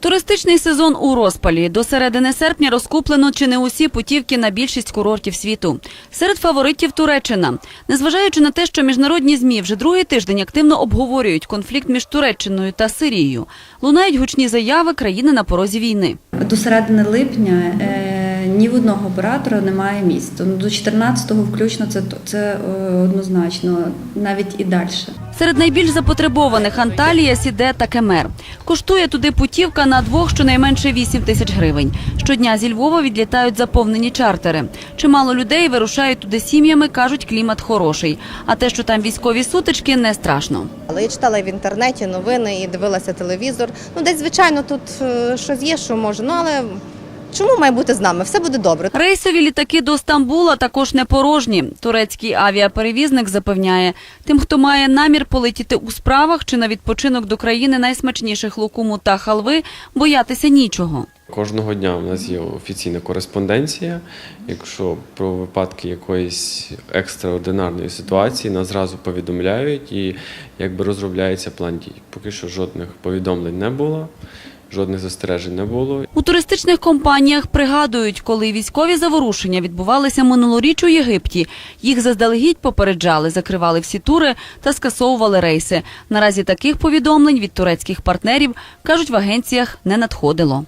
Туристичний сезон у розпалі. До середини серпня розкуплено чи не усі путівки на більшість курортів світу. Серед фаворитів Туреччина. Незважаючи на те, що міжнародні змі вже другий тиждень активно обговорюють конфлікт між Туреччиною та Сирією, лунають гучні заяви країни на порозі війни. До середини липня е, ні в одного оператора немає місць. Ну, До 14-го включно це, це е, однозначно, навіть і далі. Серед найбільш запотребованих Анталія, Сіде та Кемер. Коштує туди путівка на двох щонайменше 8 тисяч гривень. Щодня зі Львова відлітають заповнені чартери. Чимало людей вирушають туди сім'ями, кажуть, клімат хороший. А те, що там військові сутички, не страшно. Але я читала в інтернеті новини і дивилася телевізор. Ну, десь, звичайно, тут е, щось є, що може. Ну, але чому має бути з нами? Все буде добре. Рейсові літаки до Стамбула також не порожні. Турецький авіаперевізник запевняє, тим, хто має намір полетіти у справах чи на відпочинок до країни найсмачніших лукуму та халви, боятися нічого. Кожного дня у нас є офіційна кореспонденція. Якщо про випадки якоїсь екстраординарної ситуації, нас зразу повідомляють і якби розробляється план дій. Поки що жодних повідомлень не було, жодних застережень не було. У туристичних компаніях пригадують, коли військові заворушення відбувалися минулоріч у Єгипті. Їх заздалегідь попереджали, закривали всі тури та скасовували рейси. Наразі таких повідомлень від турецьких партнерів кажуть в агенціях не надходило.